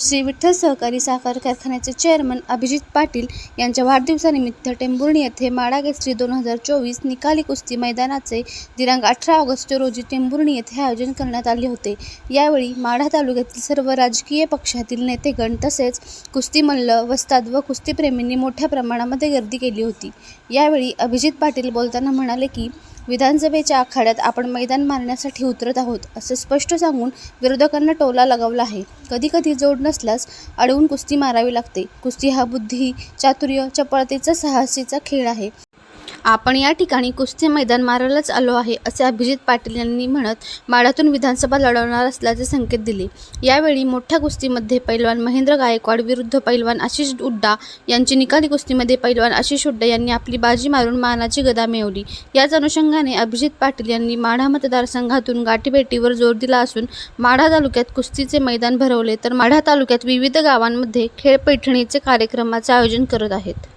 श्री विठ्ठल सहकारी साखर कारखान्याचे चेअरमन अभिजित पाटील यांच्या वाढदिवसानिमित्त टेंभुर्णी येथे माडा केसरी दोन हजार चोवीस निकाली कुस्ती मैदानाचे दिनांक अठरा ऑगस्ट रोजी टेंभुर्णी येथे आयोजन करण्यात आले होते. यावेळी माढा तालुक्यातील सर्व राजकीय पक्षातील नेतेगण तसेच कुस्ती मल्ल वस्ताद व कुस्तीप्रेमींनी मोठ्या प्रमाणामध्ये गर्दी केली होती. यावेळी अभिजित पाटील बोलताना म्हणाले की विधानसभेच्या आखाड्यात आपण मैदान मारण्यासाठी उतरत आहोत असे स्पष्ट सांगून विरोधकांना टोला लगावला आहे. कधीकधी जोड नसल्यास अडवून कुस्ती मारावी लागते. कुस्ती हा बुद्धी चातुर्य चपळतेचा साहसीचा खेळ आहे. आपण या ठिकाणी कुस्ती मैदान मारायलाच आलो आहे असे अभिजित पाटील यांनी म्हणत माळातून विधानसभा लढवणार असल्याचे संकेत दिले. यावेळी मोठ्या कुस्तीमध्ये पैलवान महेंद्र गायकवाड विरुद्ध पैलवान आशिष उड्डा यांची निकाली कुस्तीमध्ये पैलवान आशिष उड्डा यांनी आपली बाजी मारून मानाची गदा मिळवली. याच अनुषंगाने अभिजित पाटील यांनी माढा मतदारसंघातून गाठीभेटीवर जोर दिला असून माढा तालुक्यात कुस्तीचे मैदान भरवले तर माढा तालुक्यात विविध गावांमध्ये खेळ पैठणीचे कार्यक्रमाचे आयोजन करत आहेत.